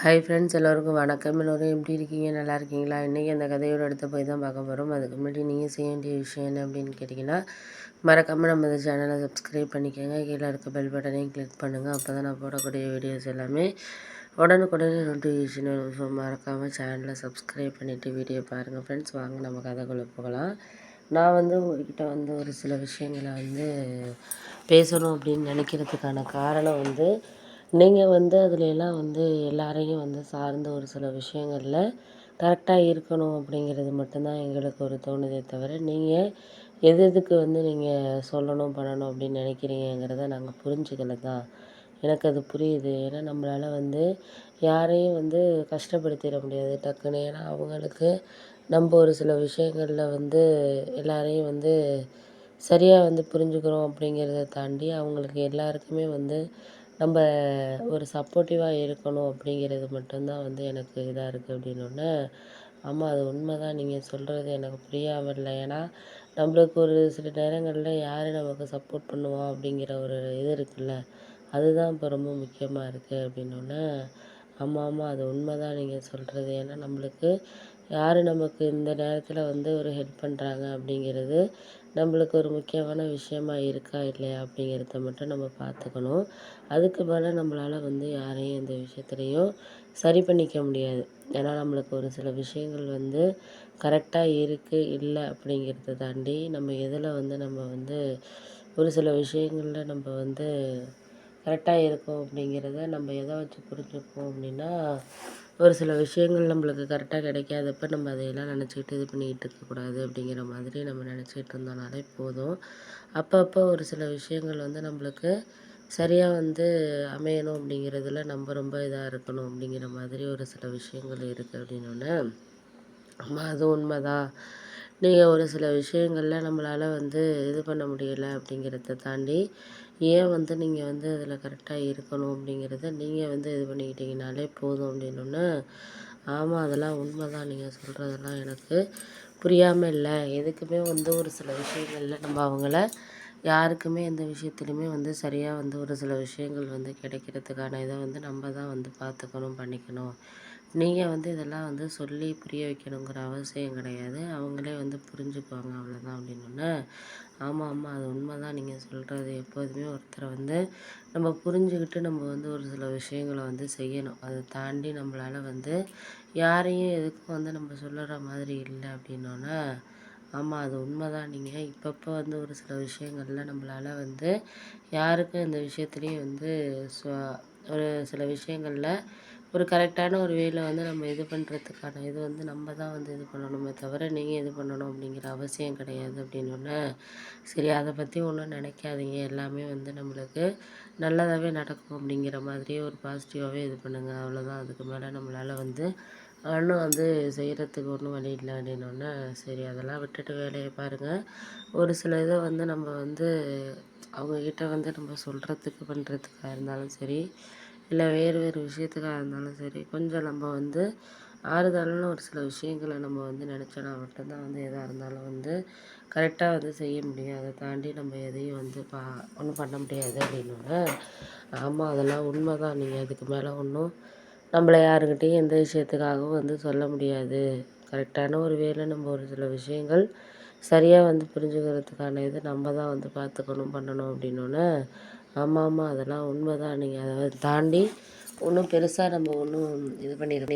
Hi friends எல்லோருக்கும் வணக்கம். எல்லோரும் எப்படி இருக்கீங்க? நல்லா இருக்கீங்களா? இன்றைக்கி அந்த கதையோட எடுத்து போய் தான் பார்க்க போகிறோம் அதுக்கு முன்னாடி நீங்கள் செய்ய வேண்டிய விஷயம் என்ன அப்படின்னு கேட்டிங்கன்னா மறக்காமல் நம்ம இந்த சேனலை சப்ஸ்கிரைப் பண்ணிக்கோங்க. கீழே இருக்க பெல் பட்டனையும் கிளிக் பண்ணுங்கள் அப்போ தான் நான் போடக்கூடிய வீடியோஸ் எல்லாமே உடனுக்குடனே நோட்டிஃபிகேஷன் வரும். ஸோ மறக்காமல் சேனலை சப்ஸ்கிரைப் பண்ணிவிட்டு வீடியோ பாருங்கள் ஃப்ரெண்ட்ஸ் வாங்க நம்ம கதைக்குள்ளே போகலாம். நான் வந்து உங்ககிட்ட வந்து ஒரு சில விஷயங்களை வந்து பேசணும் அப்படின்னு நினைக்கிறதுக்கான காரணம் வந்து நீங்கள் வந்து எல்லாம் வந்து எல்லாரையும் வந்து சார்ந்த ஒரு சில விஷயங்களில் கரெக்டாக இருக்கணும் அப்படிங்கிறது மட்டும்தான் எங்களுக்கு ஒரு தோணுதே தவிர நீங்கள் எது எதுக்கு வந்து நீங்கள் சொல்லணும் பண்ணணும் அப்படின்னு நினைக்கிறீங்கங்கிறத நாங்கள் புரிஞ்சுக்கல தான். எனக்கு அது புரியுது. ஏன்னா நம்மளால் வந்து யாரையும் வந்து கஷ்டப்படுத்திட முடியாது. டக்குன்னு ஏன்னா அவங்களுக்கு நம்ம ஒரு சில விஷயங்களில் வந்து எல்லாரையும் வந்து சரியாக வந்து புரிஞ்சுக்கிறோம் அப்படிங்கிறத தாண்டி அவங்களுக்கு எல்லாருக்குமே வந்து நம்ம ஒரு சப்போர்ட்டிவாக இருக்கணும் அப்படிங்கிறது மட்டும்தான் வந்து எனக்கு இதாக இருக்குது அப்படின்னோடனே ஆமாம் அது உண்மை தான் நீங்கள் சொல்கிறது எனக்கு புரியாமல் இல்லை. ஏன்னா நம்மளுக்கு ஒரு சில நேரங்களில் யார் நமக்கு சப்போர்ட் பண்ணுவா? அப்படிங்கிற ஒரு இது இருக்குல்ல. அதுதான் இப்போ ரொம்ப முக்கியமாக இருக்குது அப்படின்னோடனே ஆமாம் ஆமாம் அது உண்மை தான் நீங்கள் சொல்கிறது ஏன்னா நம்மளுக்கு யார் நமக்கு இந்த நேரத்தில் வந்து ஒரு ஹெல்ப் பண்ணுறாங்க அப்படிங்கிறது நம்மளுக்கு ஒரு முக்கியமான விஷயமா இருக்கா இல்லையா அப்படிங்கிறத மட்டும் நம்ம பார்த்துக்கணும். அதுக்கு மேலே நம்மளால் வந்து யாரையும் எந்த விஷயத்துலையும் சரி பண்ணிக்க முடியாது. ஏன்னா நம்மளுக்கு ஒரு சில விஷயங்கள் வந்து கரெக்டாக இருக்குது இல்லை அப்படிங்கிறத தாண்டி நம்ம எதில் வந்து நம்ம வந்து ஒரு சில விஷயங்களில் நம்ம வந்து கரெக்டாக இருக்கோம் அப்படிங்கிறத நம்ம எதை வச்சு புரிஞ்சுப்போம் அப்படின்னா ஒரு சில விஷயங்கள் நம்மளுக்கு கரெக்டாக கிடைக்காதப்ப நம்ம அதையெல்லாம் நினச்சிக்கிட்டு இது பண்ணிக்கிட்டு இருக்கக்கூடாது அப்படிங்கிற மாதிரி நம்ம நினச்சிக்கிட்டு இருந்தோம்னாலே போதும். அப்பப்போ ஒரு சில விஷயங்கள் வந்து நம்மளுக்கு சரியாக வந்து அமையணும் அப்படிங்கிறதுல நம்ம ரொம்ப இதாக இருக்கணும் அப்படிங்கிற மாதிரி ஒரு சில விஷயங்கள் இருக்குது அப்படின்னோடனே அம்மா அது உண்மை தான் நீங்கள் ஒரு சில விஷயங்களில் நம்மளால் வந்து இது பண்ண முடியலை அப்படிங்கிறத தாண்டி ஏன் வந்து நீங்கள் வந்து அதில் கரெக்டாக இருக்கணும் அப்படிங்கிறத நீங்கள் வந்து இது பண்ணிக்கிட்டீங்கனாலே போதும் அப்படின்னோடனே ஆமாம் அதெல்லாம் உண்மை தான் நீங்கள் சொல்கிறதெல்லாம் எனக்கு புரியாமல் இல்லை. எதுக்குமே வந்து ஒரு சில விஷயங்களில் நம்ம அவங்கள யாருக்குமே எந்த விஷயத்துலையுமே வந்து சரியாக வந்து ஒரு சில விஷயங்கள் வந்து கிடைக்கிறதுக்கான இதை வந்து நம்ம தான் வந்து பார்த்துக்கணும் பண்ணிக்கணும். நீங்கள் வந்து இதெல்லாம் வந்து சொல்லி புரிய வைக்கணுங்கிற அவசியம் கிடையாது. அவங்களே வந்து புரிஞ்சுக்குவாங்க அவ்வளோதான் அப்படின்னோடனே ஆமாம் ஆமாம் அது உண்மை தான் நீங்கள் சொல்கிறது எப்போதுமே ஒருத்தரை வந்து நம்ம புரிஞ்சுக்கிட்டு நம்ம வந்து ஒரு சில விஷயங்களை வந்து செய்யணும். அதை தாண்டி நம்மளால் வந்து யாரையும் எதுக்கும் வந்து நம்ம சொல்லுற மாதிரி இல்லை அப்படின்னோடனே ஆமாம் அது உண்மை தான் நீங்கள் இப்பப்போ வந்து ஒரு சில விஷயங்களில் நம்மளால் வந்து யாருக்கும் இந்த விஷயத்துலையும் வந்து ஒரு சில விஷயங்களில் ஒரு கரெக்டான ஒரு வேல வந்து நம்ம இது பண்ணுறதுக்கான இது வந்து நம்ம தான் வந்து இது பண்ணணுமே தவிர நீங்கள் இது பண்ணணும் அப்படிங்கிற அவசியம் கிடையாது அப்படின்னோடனே சரி அதை பற்றி ஒன்றும் நினைக்காதீங்க. எல்லாமே வந்து நம்மளுக்கு நல்லதாகவே நடக்கும் அப்படிங்கிற மாதிரியே ஒரு பாசிட்டிவாகவே இது பண்ணுங்கள் அவ்வளோதான் அதுக்கு மேலே நம்மளால் வந்து ஒன்றும் வந்து செய்கிறதுக்கு ஒன்றும் வழி இல்லை அப்படின்னோடனே சரி அதெல்லாம் விட்டுட்டு வேலையை பாருங்கள் ஒரு சில இதை வந்து நம்ம வந்து அவங்கக்கிட்ட வந்து நம்ம சொல்கிறதுக்கு பண்ணுறதுக்காக இருந்தாலும் சரி இல்லை வேறு வேறு விஷயத்துக்காக இருந்தாலும் சரி கொஞ்சம் நம்ம வந்து ஆறுதலான ஒரு சில விஷயங்களை நம்ம வந்து நினச்சோன்னா மட்டும்தான் வந்து எதாக இருந்தாலும் வந்து கரெக்டாக வந்து செய்ய முடியும். அதை தாண்டி நம்ம எதையும் வந்து பா ஒன்றும் பண்ண முடியாது அப்படின்னோடனே ஆமாம் அதெல்லாம் உண்மை தான் நீங்கள் அதுக்கு மேலே ஒன்றும் நம்மளை யாருக்கிட்டேயும் எந்த விஷயத்துக்காகவும் வந்து சொல்ல முடியாது. கரெக்டான ஒரு வேலை நம்ம ஒரு சில விஷயங்கள் சரியாக வந்து புரிஞ்சுக்கிறதுக்கான இது நம்ம தான் வந்து பார்த்துக்கணும் பண்ணணும் அப்படின்னோடனே ஆமாம் ஆமாம் அதெல்லாம் உண்மை தான் நீங்கள் அதை தாண்டி ஒன்றும் பெருசாக நம்ம ஒன்றும் இது பண்ணிட